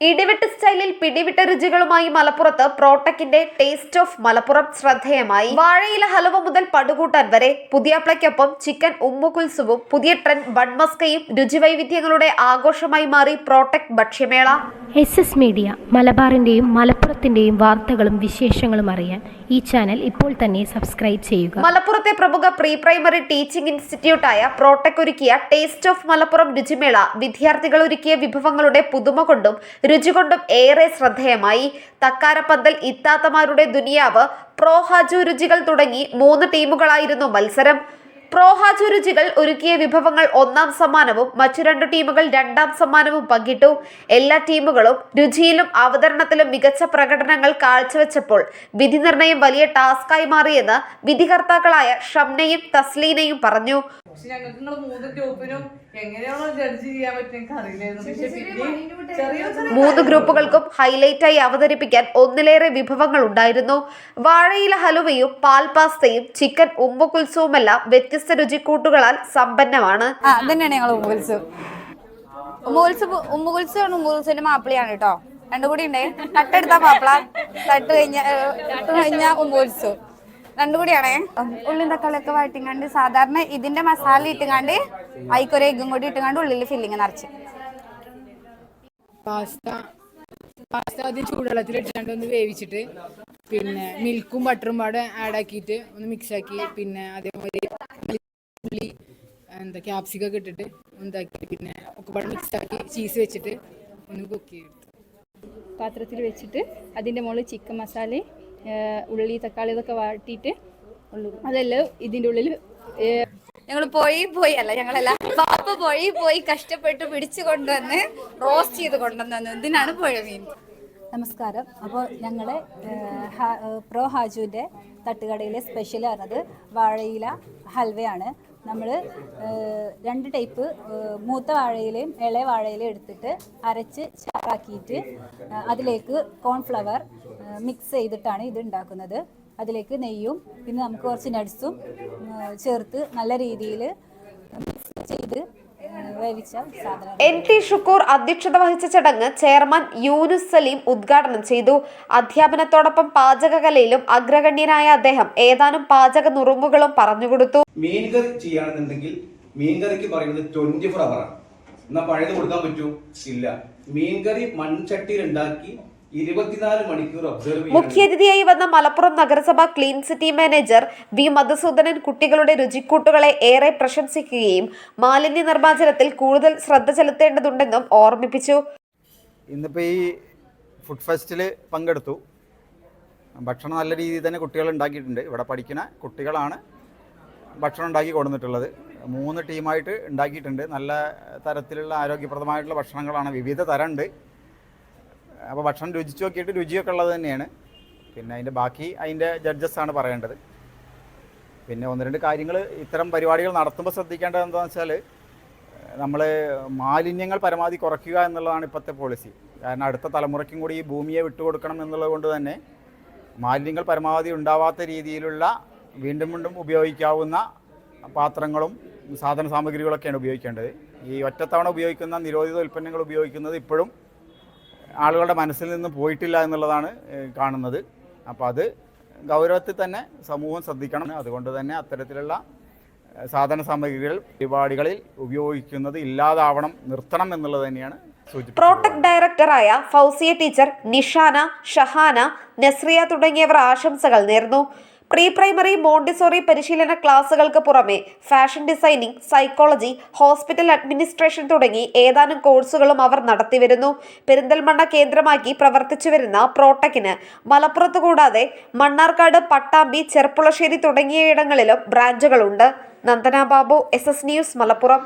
ഇടിവിട്ട് സ്റ്റൈലിൽ പിടിവിട്ട രുചികളുമായി മലപ്പുറത്ത് പ്രോട്ടക്കിന്റെ taste of Malappuram ശ്രദ്ധേയമായി. വാഴയില ഹലവ മുതൽ പടുകൂട്ടാൻ വരെ പുതിയാപ്ലയ്ക്കൊപ്പം ചിക്കൻ ഉമ്മുകുൽസുവും പുതിയ ട്രെൻഡ് ബൺമസ്കയും രുചിവൈവിധ്യങ്ങളുടെ ആഘോഷമായി മാറി പ്രോട്ടക് ഭക്ഷ്യമേള. എസ് എസ് മീഡിയ മലബാറിന്റെയും മലപ്പുറത്തിന്റെയും വാർത്തകളും വിശേഷങ്ങളും അറിയാൻ ഈ ചാനൽ ഇപ്പോൾ തന്നെ സബ്സ്ക്രൈബ് ചെയ്യുക. മലപ്പുറത്തെ പ്രമുഖ പ്രീ പ്രൈമറി ടീച്ചിംഗ് ഇൻസ്റ്റിറ്റ്യൂട്ടായ പ്രോട്ടക് ഒരുക്കിയ ടേസ്റ്റ് ഓഫ് മലപ്പുറം രുചിമേള വിദ്യാർത്ഥികൾ ഒരുക്കിയ വിഭവങ്ങളുടെ പുതുമ കൊണ്ടും രുചി കൊണ്ടും ഏറെ ശ്രദ്ധേയമായി. തക്കാരപ്പന്തൽ ഇത്താത്തമാരുടെ ദുനിയാവ് പ്രോഹാജു രുചികൾ തുടങ്ങി മൂന്ന് ടീമുകളായിരുന്നു മത്സരം. പ്രോഹാജു രുചികൾ ഒരുക്കിയ വിഭവങ്ങൾ ഒന്നാം സമ്മാനവും മറ്റു രണ്ട് ടീമുകൾ രണ്ടാം സമ്മാനവും പങ്കിട്ടു. എല്ലാ ടീമുകളും രുചിയിലും അവതരണത്തിലും മികച്ച പ്രകടനങ്ങൾ കാഴ്ചവെച്ചപ്പോൾ വിധി നിർണയം വലിയ ടാസ്കായി മാറിയെന്ന് വിധികർത്താക്കളായ ഷംനയും തസ്ലീനയും പറഞ്ഞു. പക്ഷെ ഞങ്ങൾക്ക് നിങ്ങൾ മൂന്ന് ഗ്രൂപ്പിനും എങ്ങനെയാണോ ജഡ്ജ് ചെയ്യാൻ പറ്റും എനിക്ക് അറിയില്ലായിരുന്നു. പക്ഷെ പിന്നെ ചെറിയ ചെറിയ മൂന്ന് ഗ്രൂപ്പുകൾക്കും ഹൈലൈറ്റായി അവതരിപ്പിക്കാൻ ഒന്നിലേറെ വിഭവങ്ങൾ ഉണ്ടായിരുന്നു. വാഴയില ഹലുവയും പാൽ പാസ്തയും ചിക്കൻ ഉമ്മുകുൽസവുമെല്ലാം വ്യത്യസ്ത രുചിക്കൂട്ടുകളാൽ സമ്പന്നമാണ്. ആ ഞങ്ങൾ ഉമ്മുകുൽസ്. ഉമ്മുകുൽസ് ഉമ്മുകുൽസ് ആണ് ഉമ്മുകുൽസിന്റെ മാപ്പിളയാണ് കേട്ടോ. രണ്ടും കൂടി ഉണ്ടേ. തട്ടെടുത്താ മാപ്പിള. തട്ട് കഴിഞ്ഞ തട്ട് കഴിഞ്ഞ ഉമ്മുകുൽസ്. രണ്ടും കൂടിയാണേ തക്കാളി തക്കാളിയൊക്കെ വഴറ്റിങ്ങാണ്ട് സാധാരണ ഇതിന്റെ മസാല ഇട്ടുകാണ്ട് അതിക്കൊരു എഗ്ഗും കൂടി ഇട്ടുകാണ്ട് ഉള്ളിൽ ഫില്ലിങ് നിറച്ച്. പാസ്ത പാസ്ത ആദ്യം ചൂടുവെള്ളത്തിൽ ഇട്ടാണ്ട് ഒന്ന് വേവിച്ചിട്ട് പിന്നെ മിൽക്കും ബട്ടറും പാടെ ആഡ് ആക്കിയിട്ട് ഒന്ന് മിക്സ് ആക്കി പിന്നെ അതേപോലെ ഉള്ളി എന്താ ക്യാപ്സിക്കൊക്കെ ഇട്ടിട്ട് എന്താക്കി പിന്നെ ഒക്കെ പാടെ മിക്സ് ആക്കി ചീസ് വെച്ചിട്ട് ഒന്ന് കുക്ക് ചെയ്തെടുത്തു പാത്രത്തിൽ വെച്ചിട്ട് അതിന്റെ മുകളിൽ ചിക്കൻ മസാലയും ഉള്ളി തക്കാളി ഇതൊക്കെ വാട്ടിയിട്ട് ഉള്ളു അതെല്ലാം ഇതിന്റെ ഉള്ളിൽ ഞങ്ങൾ പോയി പോയി അല്ല ഞങ്ങളല്ല പാപ്പ പോയി പോയി കഷ്ടപ്പെട്ട് പിടിച്ചു കൊണ്ടുവന്ന് റോസ്റ്റ് ചെയ്ത് കൊണ്ടുവന്നു. ഇതിനാണ് പുഴ മീൻ? നമസ്കാരം. അപ്പോൾ ഞങ്ങൾ പ്രോ ഹാജുവിന്റെ തട്ടുകടയിലെ സ്പെഷ്യൽ പറഞ്ഞത് വാഴയില ഹൽവയാണ്. നമ്മൾ രണ്ട് ടൈപ്പ് മൂത്ത വാഴയിലയും ഇളയ വാഴയിലയും എടുത്തിട്ട് അരച്ച് ഏഹ്, അതിലേക്ക് കോൺഫ്ലവർ മിക്സ് ചെയ്തിട്ടാണ് ഇത് ഉണ്ടാക്കുന്നത്. അതിലേക്ക് നെയ്യും പിന്നെ നമുക്ക് കുറച്ച് നട്സും ചേർത്ത് നല്ല രീതിയിൽ മിക്സ് ചെയ്ത് എൻ ടി ഷുക്കൂർ അധ്യക്ഷത വഹിച്ച ചടങ്ങ് ചെയർമാൻ യൂനുസ് സലീം ഉദ്ഘാടനം ചെയ്തു. അധ്യാപനത്തോടൊപ്പം പാചകകലയിലും അഗ്രഗണ്യനായ അദ്ദേഹം ഏതാനും പാചക നുറുങ്ങുകളും പറഞ്ഞുകൊടുത്തു. മീൻകറി ചെയ്യുകയാണെന്നുണ്ടെങ്കിൽ മീൻകറിക്ക് പറയുന്നത് ട്വന്റി ഫോർ ആണ്. എന്നാൽ പഴയത് കൊടുക്കാൻ പറ്റൂ? ഇല്ല. മീൻകറി മൺചട്ടിയിൽ ഉണ്ടാക്കി മുഖ്യാതിഥിയായി വന്ന മലപ്പുറം നഗരസഭ clean city manager V Madhusudanan കുട്ടികളുടെ രുചിക്കൂട്ടുകളെ ഏറെ പ്രശംസിക്കുകയും മാലിന്യ നിർമ്മാർജനത്തിൽ കൂടുതൽ ശ്രദ്ധ ചെലുത്തേണ്ടതുണ്ടെന്നും ഓർമ്മിപ്പിച്ചു. ഇന്നിപ്പോ ഈ ഫുഡ് ഫെസ്റ്റിൽ പങ്കെടുത്തു. ഭക്ഷണം നല്ല രീതിയിൽ തന്നെ കുട്ടികൾ ഉണ്ടാക്കിയിട്ടുണ്ട്. ഇവിടെ പഠിക്കുന്ന കുട്ടികളാണ് ഭക്ഷണം ഉണ്ടാക്കി കൊടുത്തിട്ടുള്ളത്. മൂന്ന് ടീമായിട്ട് ഉണ്ടാക്കിയിട്ടുണ്ട്. നല്ല തരത്തിലുള്ള ആരോഗ്യപ്രദമായിട്ടുള്ള ഭക്ഷണങ്ങളാണ് വിവിധ തരമുണ്ട് അപ്പോൾ ഭക്ഷണം രുചിച്ച് നോക്കിയിട്ട് രുചിയൊക്കെ ഉള്ളത് തന്നെയാണ്. പിന്നെ അതിന്റെ ബാക്കി അതിന്റെ ജഡ്ജസ് ആണ് പറയേണ്ടത്. പിന്നെ ഒന്ന് രണ്ട് കാര്യങ്ങൾ ഇത്തരം പരിപാടികൾ നടത്തുമ്പോൾ ശ്രദ്ധിക്കേണ്ടത് എന്താണെന്ന് വെച്ചാൽ നമ്മൾ മാലിന്യങ്ങൾ പരമാവധി കുറയ്ക്കുക എന്നുള്ളതാണ് ഇപ്പോഴത്തെ പോളിസി കാരണം അടുത്ത തലമുറയ്ക്കും കൂടി ഈ ഭൂമിയെ വിട്ടുകൊടുക്കണം എന്നുള്ളത് കൊണ്ട് തന്നെ മാലിന്യങ്ങൾ പരമാവധി ഉണ്ടാവാത്ത രീതിയിലുള്ള വീണ്ടും വീണ്ടും ഉപയോഗിക്കാവുന്ന പാത്രങ്ങളും സാധന സാമഗ്രികളൊക്കെയാണ് ഉപയോഗിക്കേണ്ടത്. ഈ ഒറ്റത്തവണ ഉപയോഗിക്കുന്ന നിരോധിത ഉൽപ്പന്നങ്ങൾ ഉപയോഗിക്കുന്നത് ഇപ്പോഴും ആളുകളുടെ മനസ്സിൽ നിന്ന് പോയിട്ടില്ല എന്നുള്ളതാണ് കാണുന്നത്. അപ്പോൾ അത് ഗൗരവത്തിൽ തന്നെ സമൂഹം ശ്രദ്ധിക്കണം. അതുകൊണ്ട് തന്നെ അത്തരത്തിലുള്ള സാധന സാമഗ്രികൾ പരിപാടികളിൽ ഉപയോഗിക്കുന്നത് ഇല്ലാതാവണം നിർത്തണം എന്നുള്ളത് തന്നെയാണ് പ്രോട്ടക്ട് ഡയറക്ടറായ ഫൗസിയ ടീച്ചർ നിഷാന ഷഹാന നസ്രിയ തുടങ്ങിയവർ ആശംസകൾ നേർന്നു. പ്രീ പ്രൈമറി മോണ്ടിസോറി പരിശീലന ക്ലാസുകൾക്ക് പുറമെ fashion designing psychology hospital administration തുടങ്ങി ഏതാനും കോഴ്സുകളും അവർ നടത്തിവരുന്നു. പെരിന്തൽമണ്ണ കേന്ദ്രമാക്കി പ്രവർത്തിച്ചു വരുന്ന പ്രോട്ടക്കിന് മലപ്പുറത്ത് കൂടാതെ മണ്ണാർക്കാട് പട്ടാമ്പി ചെർപ്പുളശ്ശേരി തുടങ്ങിയയിടങ്ങളിലും ബ്രാഞ്ചുകളുണ്ട്. Nandana Babu S S news Malappuram.